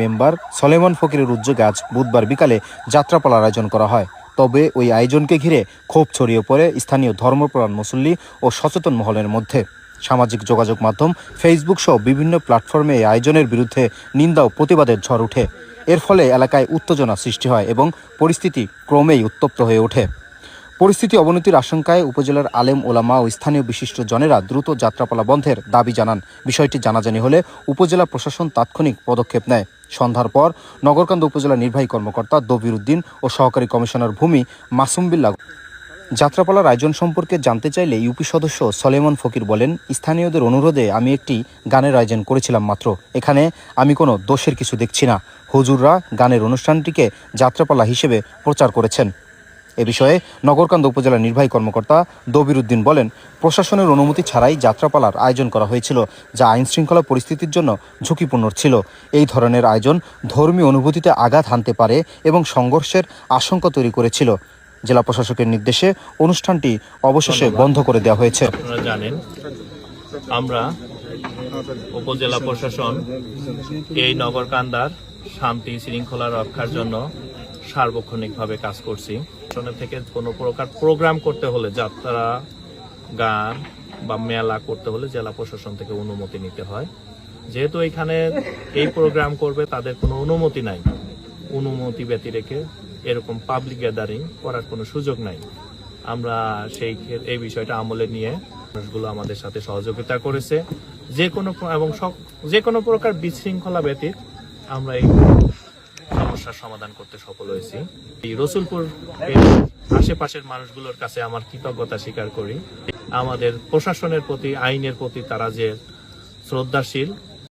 Member Soleman ফকিরের উদ্যোগে আজ বুধবার বিকালে যাত্রাপালার আয়োজন করা হয়। তবে ওই আয়োজনকে ঘিরে ক্ষোভ ছড়িয়ে পড়ে স্থানীয় ধর্মপ্রাণ মুসল্লি ও সচেতন মহলের মধ্যে। সামাজিক যোগাযোগ মাধ্যম ফেসবুক সহ বিভিন্ন প্ল্যাটফর্মে এই আয়োজনের বিরুদ্ধে নিন্দা ও প্রতিবাদের ঝড় ওঠে এর ফলে এলাকায় উত্তেজনা সৃষ্টি হয় এবং পরিস্থিতি ক্রমেই উত্তপ্ত হয়ে ওঠে। পরিস্থিতি অবনতির আশঙ্কায় উপজেলার আলেম, ওলামা ও স্থানীয় বিশিষ্ট জনেরা দ্রুত যাত্রাপালা বন্ধের দাবি জানান। বিষয়টি জানাজানি হলে উপজেলা প্রশাসন তাৎক্ষণিক পদক্ষেপ নেয়। সন্ধ্যার পর নগরকান্দা উপজেলা নির্বাহী কর্মকর্তা দবির উদ্দিন ও সহকারী কমিশনার ভূমি মাসুম বিল্লাহ যাত্রাপালার আয়োজন সম্পর্কে জানতে চাইলে ইউপি সদস্য সলেমান ফকির বলেন, স্থানীয়দের অনুরোধে আমি একটি গানের আয়োজন করেছিলাম মাত্র। এখানে আমি কোনো দোষের কিছু দেখছি না। হুজুররা গানের অনুষ্ঠানটিকে যাত্রাপালা হিসেবে প্রচার করেছেন। এ বিষয়ে নগরকান্দা উপজেলা নির্বাহী কর্মকর্তা দবির উদ্দিন বলেন প্রশাসনের অনুমতি ছাড়াই যাত্রাপালার আয়োজন করা হয়েছিল যা আইন শৃঙ্খলা পরিস্থিতির জন্য ঝুঁকিপূর্ণ ছিল। এই ধরনের আয়োজন ধর্মীয় অনুভূতিতে আঘাত হানতে পারে এবং সংঘর্ষের আশঙ্কা তৈরি করেছিল। জেলা প্রশাসকের নির্দেশে অনুষ্ঠানটি অবশেষে বন্ধ করে দেওয়া হয়েছে। জানেন আমরা উপজেলা প্রশাসন এই নগরকান্দার শান্তি শৃঙ্খলা রক্ষার জন্য সার্বক্ষণিকভাবে কাজ করছি। প্রশাসনের থেকে কোনো প্রকার প্রোগ্রাম করতে হলে যাত্রা, গান বা মেলা করতে হলে জেলা প্রশাসন থেকে অনুমতি নিতে হয়। যেহেতু এখানে এই প্রোগ্রাম করবে, তাদের কোনো অনুমতি নাই। অনুমতি ব্যতি রেখে এরকম পাবলিক গ্যাদারিং করার কোনো সুযোগ নাই। আমরা সেই এই বিষয়টা আমলে নিয়ে মানুষগুলো আমাদের সাথে সহযোগিতা করেছে। যে কোনো এবং যে কোনো প্রকার বিশৃঙ্খলা ব্যতীত আমরা এই সমস্যার সমাধান করতে সফল হয়েছি। এই রসুলপুর আশেপাশের মানুষগুলোর কাছে আমার কৃতজ্ঞতা স্বীকার করি। আমাদের প্রশাসনের প্রতি, আইনের প্রতি তারা যে শ্রদ্ধাশীল